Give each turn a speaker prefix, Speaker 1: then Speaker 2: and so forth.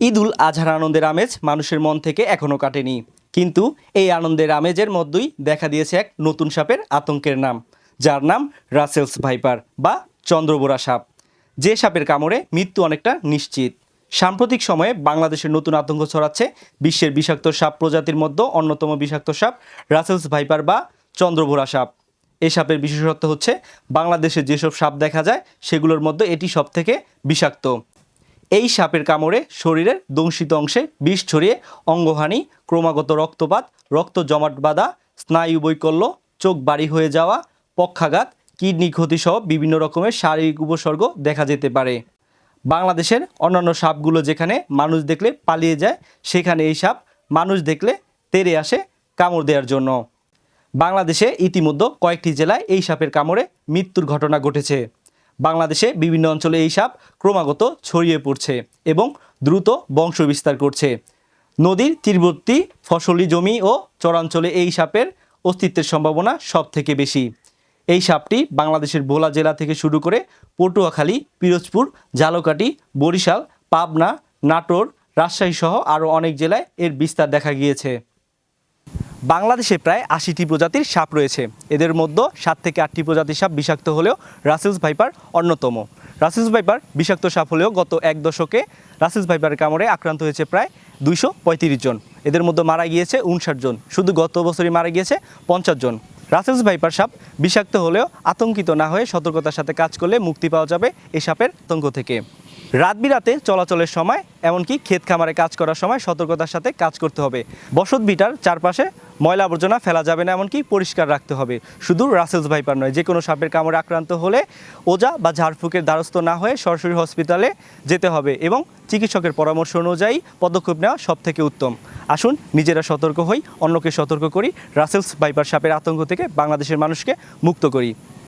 Speaker 1: ঈদুল আজহার আনন্দের আমেজ মানুষের মন থেকে এখনও কাটেনি। কিন্তু এই আনন্দের আমেজের মধ্যেই দেখা দিয়েছে এক নতুন সাপের আতঙ্কের নাম, যার নাম রাসেলস ভাইপার বা চন্দ্রবোরা সাপ। যে সাপের কামড়ে মৃত্যু অনেকটা নিশ্চিত। সাম্প্রতিক সময়ে বাংলাদেশের নতুন আতঙ্ক ছড়াচ্ছে বিশ্বের বিষাক্ত সাপ প্রজাতির মধ্যে অন্যতম বিষাক্ত সাপ রাসেলস ভাইপার বা চন্দ্রভোরা সাপ। এই সাপের বিশেষত্ব হচ্ছে, বাংলাদেশে যেসব সাপ দেখা যায়, সেগুলোর মধ্যে এটি সব থেকে বিষাক্ত। এই সাপের কামড়ে শরীরের দংশিত অংশে বিষ ছড়িয়ে অঙ্গহানি, ক্রমাগত রক্তপাত, রক্ত জমাট বাঁধা, স্নায়ু বৈকল্য, চোখ বাড়ি হয়ে যাওয়া, পক্ষাঘাত, কিডনি ক্ষতিসহ বিভিন্ন রকমের শারীরিক উপসর্গ দেখা যেতে পারে। বাংলাদেশের অন্যান্য সাপগুলো যেখানে মানুষ দেখলে পালিয়ে যায়, সেখানে এই সাপ মানুষ দেখলে তেড়ে আসে কামড় দেওয়ার জন্য। বাংলাদেশে ইতিমধ্যে কয়েকটি জেলায় এই সাপের কামড়ে মৃত্যুর ঘটনা ঘটেছে। বাংলাদেশে বিভিন্ন অঞ্চলে এই সাপ ক্রমাগত ছড়িয়ে পড়ছে এবং দ্রুত বংশ বিস্তার করছে। নদীর তীরবর্তী ফসলি জমি ও চরাঞ্চলে এই সাপের অস্তিত্বের সম্ভাবনা সব থেকে বেশি। এই সাপটি বাংলাদেশের ভোলা জেলা থেকে শুরু করে পটুয়াখালী, পিরোজপুর ঝালকাঠি বরিশাল, পাবনা, নাটোর, রাজশাহী সহ আরও অনেক জেলায় এর বিস্তার দেখা গিয়েছে। বাংলাদেশে প্রায় আশিটি প্রজাতির সাপ রয়েছে। এদের মধ্যে সাত থেকে আটটি প্রজাতির সাপ বিষাক্ত হলেও রাসেলস ভাইপার অন্যতম। রাসেলস ভাইপার বিষাক্ত সাপ হলেও গত এক দশকে রাসেলস ভাইপারের কামড়ে আক্রান্ত হয়েছে প্রায় দুইশো পঁয়ত্রিশ জন। এদের মধ্যে মারা গিয়েছে উনষাট জন। শুধু গত বছরই মারা গিয়েছে পঞ্চাশ জন। রাসেলস ভাইপার সাপ বিষাক্ত হলেও আতঙ্কিত না হয়ে সতর্কতার সাথে কাজ করলে মুক্তি পাওয়া যাবে এই সাপের আতঙ্ক থেকে। রাত বিরাতে চলাচলের সময়, এমনকি ক্ষেত খামারে কাজ করার সময় সতর্কতার সাথে কাজ করতে হবে। বসত বিটার চারপাশে ময়লা আবর্জনা ফেলা যাবে না, এমনকি পরিষ্কার রাখতে হবে। শুধু রাসেলস ভাইপার নয়, যে কোনো সাপের কামড়ে আক্রান্ত হলে ওজা বা ঝাড়ফুঁকের দ্বারস্থ না হয়ে সরাসরি হসপিটালে যেতে হবে এবং চিকিৎসকের পরামর্শ অনুযায়ী পদক্ষেপ নেওয়া সব থেকে উত্তম। আসুন, নিজেরা সতর্ক হই, অন্যকে সতর্ক করি, রাসেলস ভাইপার সাপের আতঙ্ক থেকে বাংলাদেশের মানুষকে মুক্ত করি।